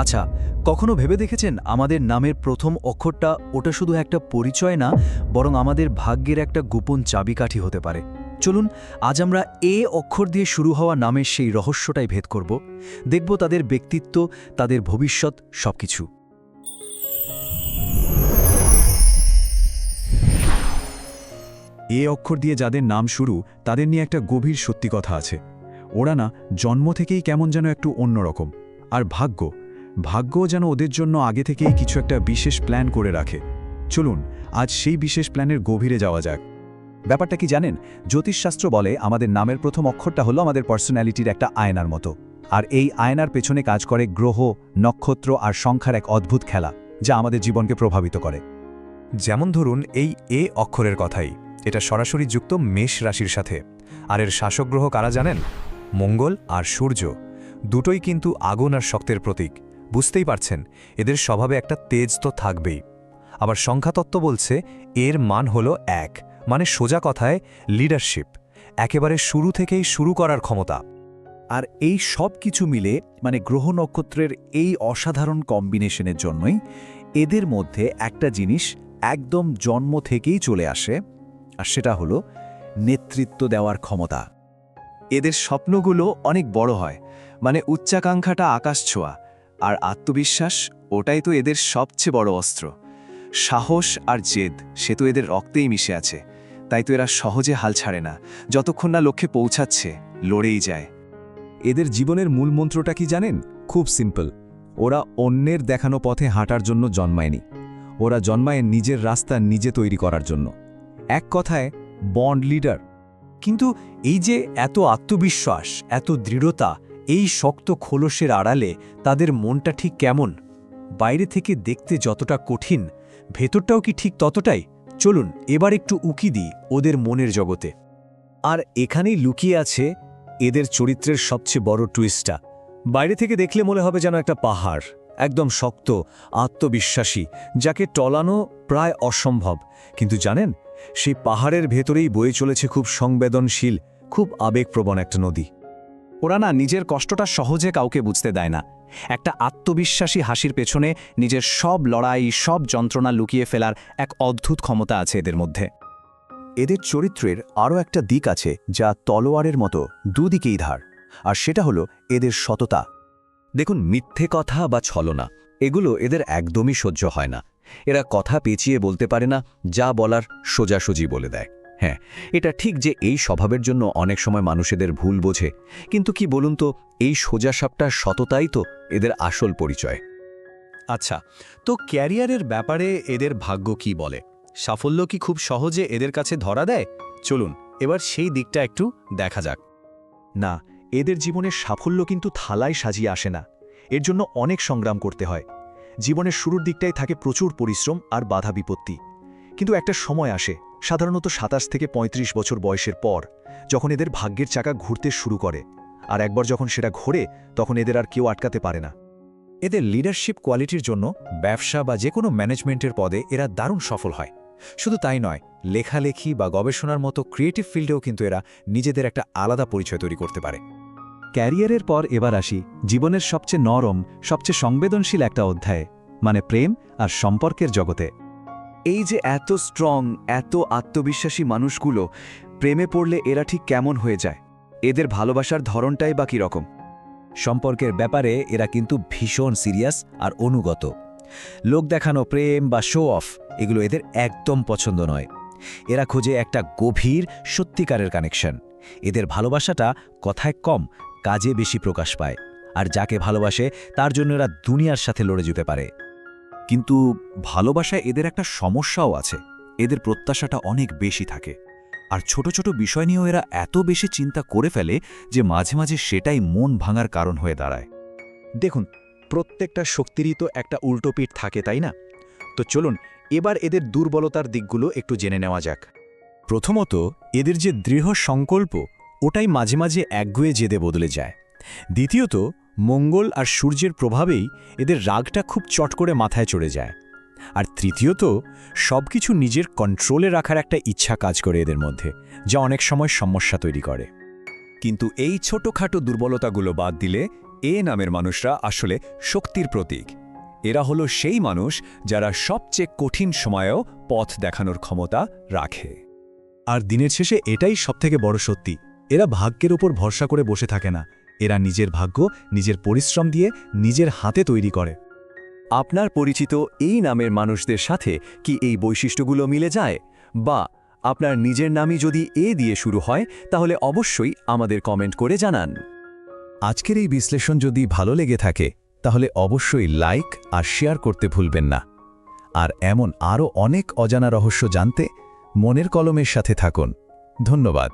আচ্ছা কখনো ভেবে দেখেছেন আমাদের নামের প্রথম অক্ষরটা ওটা শুধু একটা পরিচয় না, বরং আমাদের ভাগ্যের একটা গোপন চাবিকাঠি হতে পারে? চলুন, আজ আমরা এ অক্ষর দিয়ে শুরু হওয়া নামের সেই রহস্যটাই ভেদ করব। দেখব তাদের ব্যক্তিত্ব, তাদের ভবিষ্যৎ, সবকিছু। এ অক্ষর দিয়ে যাদের নাম শুরু, তাদের নিয়ে একটা গভীর সত্যি কথা আছে। ওরা না, জন্ম থেকেই কেমন যেন একটু অন্যরকম। আর ভাগ্য ভাগ্যও যেন ওদের জন্য আগে থেকেই কিছু একটা বিশেষ প্ল্যান করে রাখে। চলুন, আজ সেই বিশেষ প্ল্যানের গভীরে যাওয়া যাক। ব্যাপারটা কি জানেন? জ্যোতিষশাস্ত্র বলে আমাদের নামের প্রথম অক্ষরটা হলো আমাদের পার্সোনালিটির একটা আয়নার মতো। আর এই আয়নার পেছনে কাজ করে গ্রহ, নক্ষত্র আর সংখ্যার এক অদ্ভুত খেলা, যা আমাদের জীবনকে প্রভাবিত করে। যেমন ধরুন, এই এ অক্ষরের কথাই। এটা সরাসরি যুক্ত মেষ রাশির সাথে। আর এর শাসক গ্রহ কারা জানেন? মঙ্গল আর সূর্য। দুটোই কিন্তু আগুন আর শক্তের প্রতীক। বুঝতেই পারছেন, এদের স্বভাবে একটা তেজ তো থাকবেই। আবার সংখ্যাতত্ত্ব বলছে, এর মান হলো এক মানে সোজা কথায় লিডারশিপ একেবারে শুরু থেকেই শুরু করার ক্ষমতা। আর এই সব কিছু মিলে মানে গ্রহ নক্ষত্রের এই অসাধারণ কম্বিনেশনের জন্যই এদের মধ্যে একটা জিনিস একদম জন্ম থেকেই চলে আসে, আর সেটা হলো নেতৃত্ব দেওয়ার ক্ষমতা। এদের স্বপ্নগুলো অনেক বড় হয় মানে উচ্চাকাঙ্ক্ষাটা আকাশ ছোঁয়া আর আত্মবিশ্বাস, ওটাই তো এদের সবচেয়ে বড় অস্ত্র। সাহস আর জেদ, সে তো এদের রক্তেই মিশে আছে। তাই তো এরা সহজে হাল ছাড়ে না। যতক্ষণ না লক্ষ্যে পৌঁছাচ্ছে, লড়েই যায়। এদের জীবনের মূল মন্ত্রটা কি জানেন? খুব সিম্পল। ওরা অন্যের দেখানো পথে হাঁটার জন্য জন্মায়নি। ওরা জন্মায় নিজের রাস্তা নিজে তৈরি করার জন্য। এক কথায়, বন্ড লিডার। কিন্তু এই যে এত আত্মবিশ্বাস, এত দৃঢ়তা এই শক্ত খোলসের আড়ালে তাদের মনটা ঠিক কেমন? বাইরে থেকে দেখতে যতটা কঠিন, ভেতরটাও কি ঠিক ততটাই? চলুন, এবার একটু উকি দিই ওদের মনের জগতে। আর এখানেই লুকিয়ে আছে এদের চরিত্রের সবচেয়ে বড় টুইস্টটা বাইরে থেকে দেখলে মনে হবে যেন একটা পাহাড়, একদম শক্ত, আত্মবিশ্বাসী, যাকে টলানো প্রায় অসম্ভব। কিন্তু জানেন, সেই পাহাড়ের ভেতরেই বয়ে চলেছে খুব সংবেদনশীল, খুব আবেগপ্রবণ একটা নদী। ওরা না নিজের কষ্টটা সহজে কাউকে বুঝতে দেয় না। একটা আত্মবিশ্বাসী হাসির পেছনে নিজের সব লড়াই, সব যন্ত্রণা লুকিয়ে ফেলার এক অদ্ভুত ক্ষমতা আছে এদের মধ্যে। এদের চরিত্রের আরও একটা দিক আছে যা তলোয়ারের মতো দুদিকেই ধার, আর সেটা হলো এদের সততা। দেখুন, মিথ্যে কথা বা ছলনা, এগুলো এদের একদমই সহ্য হয় না। এরা কথা পেঁচিয়ে বলতে পারে না, যা বলার সোজাসুজি বলে দেয়। হ্যাঁ এটা ঠিক যে এই স্বভাবের জন্য অনেক সময় মানুষ এদের ভুল বোঝে। কিন্তু কি বলুন তো, এই সোজাসাপটার সততাই তো এদের আসল পরিচয়। আচ্ছা তো ক্যারিয়ারের ব্যাপারে এদের ভাগ্য কি বলে? সাফল্য কি খুব সহজে এদের কাছে ধরা দেয়? চলুন, এবার সেই দিকটা একটু দেখা যাক। না, এদের জীবনের সাফল্য কিন্তু থালায় সাজিয়ে আসে না। এর জন্য অনেক সংগ্রাম করতে হয়। জীবনের শুরুর দিকটাই থাকে প্রচুর পরিশ্রম আর বাধা বিপত্তি। কিন্তু একটা সময় আসে, সাধারণত সাতাশ থেকে ৩৫ বছর বয়সের পর, যখন এদের ভাগ্যের চাকা ঘুরতে শুরু করে, আর একবার যখন সেটা ঘোরে, তখন এদের আর কেউ আটকাতে পারে না। এদের লিডারশিপ কোয়ালিটির জন্য ব্যবসা বা যে কোনো ম্যানেজমেন্টের পদে এরা দারুণ সফল হয়। শুধু তাই নয়, লেখালেখি বা গবেষণার মতো ক্রিয়েটিভ ফিল্ডেও কিন্তু এরা নিজেদের একটা আলাদা পরিচয় তৈরি করতে পারে। ক্যারিয়ারের পর এবার আসি, জীবনের সবচেয়ে নরম, সবচেয়ে সংবেদনশীল একটা অধ্যায়ে মানে প্রেম আর সম্পর্কের জগতে। এই যে এত স্ট্রং এত আত্মবিশ্বাসী মানুষগুলো, প্রেমে পড়লে এরা ঠিক কেমন হয়ে যায়? এদের ভালোবাসার ধরনটাই বা রকম সম্পর্কের ব্যাপারে এরা কিন্তু ভীষণ সিরিয়াস আর অনুগত। লোক দেখানো প্রেম বা শো অফ এগুলো এদের একদম পছন্দ নয়। এরা খোঁজে একটা গভীর, সত্যিকারের কানেকশন এদের ভালোবাসাটা কথায় কম, কাজে বেশি প্রকাশ পায়। আর যাকে ভালোবাসে, তার জন্য এরা দুনিয়ার সাথে লড়ে যেতে পারে। কিন্তু ভালোবাসায় এদের একটা সমস্যাও আছে। এদের প্রত্যাশাটা অনেক বেশি থাকে। আর ছোট ছোট বিষয় নিয়েও এরা এত বেশি চিন্তা করে ফেলে যে মাঝে মাঝে সেটাই মন ভাঙার কারণ হয়ে দাঁড়ায়। দেখুন, প্রত্যেকটা শক্তিরই তো একটা উল্টোপিঠ থাকে, তাই না? তো চলুন, এবার এদের দুর্বলতার দিকগুলো একটু জেনে নেওয়া যাক। প্রথমত, এদের যে দৃঢ় সংকল্প, ওটাই মাঝে মাঝে একগুয়ে জেদে বদলে যায়। দ্বিতীয়ত মঙ্গল আর সূর্যের প্রভাবেই এদের রাগটা খুব চট করে মাথায় চড়ে যায়। আর তৃতীয়ত সবকিছু নিজের কন্ট্রোলে রাখার একটা ইচ্ছা কাজ করে এদের মধ্যে যা অনেক সময় সমস্যা তৈরি করে। কিন্তু এই ছোটখাটো দুর্বলতাগুলো বাদ দিলে এ নামের মানুষরা আসলে শক্তির প্রতীক। এরা হলো সেই মানুষ যারা সবচেয়ে কঠিন সময়েও পথ দেখানোর ক্ষমতা রাখে। আর দিনের শেষে এটাই সবথেকে বড় সত্যি এরা ভাগ্যের ওপর ভরসা করে বসে থাকে না। এরা নিজের ভাগ্য নিজের পরিশ্রম দিয়ে নিজের হাতে তৈরি করে। আপনার পরিচিত এই নামের মানুষদের সাথে কি এই বৈশিষ্ট্যগুলো মিলে যায়? বা আপনার নিজের নামই যদি এ দিয়ে শুরু হয় তাহলে অবশ্যই আমাদের কমেন্ট করে জানান। আজকের এই বিশ্লেষণ যদি ভালো লেগে থাকে তাহলে অবশ্যই লাইক আর শেয়ার করতে ভুলবেন না। আর এমন আরও অনেক অজানা রহস্য জানতে মনের কলমের সাথে থাকুন। ধন্যবাদ।